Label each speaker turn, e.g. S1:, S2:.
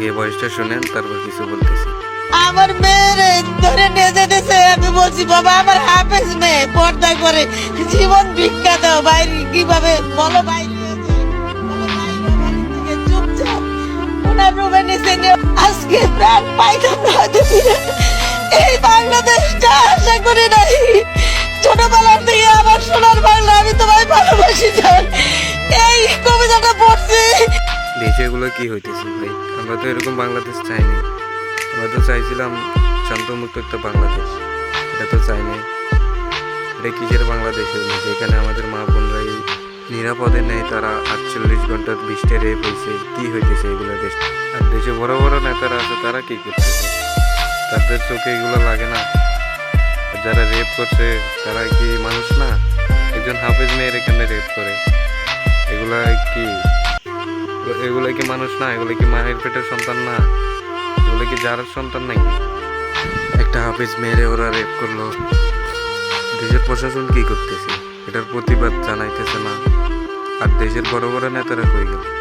S1: আগে বয়সটা শুনেন, তারপর কিছু বলতেছি।
S2: আমার মেয়েরে ধরে নিয়ে যেতেছে আমি বলছি, বাবা, আমার হাফেজ মেয়ে পর্দা করে জীবন দাও, বাইরে কীভাবে? বলো বাইরে আজকে প্রাণ পাইতাম না এই বাংলাদেশটা আশা করি নাই।
S1: এগুলো কি হইতেছে ভাই? আমরা তো এরকম বাংলাদেশ চাইনি। আমরা তো চাইছিলাম শান্তমুক্ত একটা বাংলাদেশ। এটা তো চাই নাই এটা কিসের বাংলাদেশ? হইল যেখানে আমাদের মা বোনরা এই নিরাপদে নেই, তারা আটচল্লিশ ঘণ্টার বৃষ্টি রেপ হয়েছে কি হইতেছে এগুলো দেশ? আর দেশে বড় বড় নেতারা আছে, তারা কি করতেছে? তাদের চোখে এগুলো লাগে না। যারা রেপ করছে, তারা কি মানুষ না? একজন হাফেজ মেয়ের এখানে রেপ করে। এগুলা কি এগুলো কি মানুষ না? এগুলো কি মায়ের পেটের সন্তান না? এগুলো কি যার সন্তান নাকি একটা হাফিজ মেরে ওরা রেপ করল। দেশের প্রশাসন কি করতেছে? এটার প্রতিবাদ জানাইতেছে না। আর দেশের বড় বড় নেতারা কই গেল?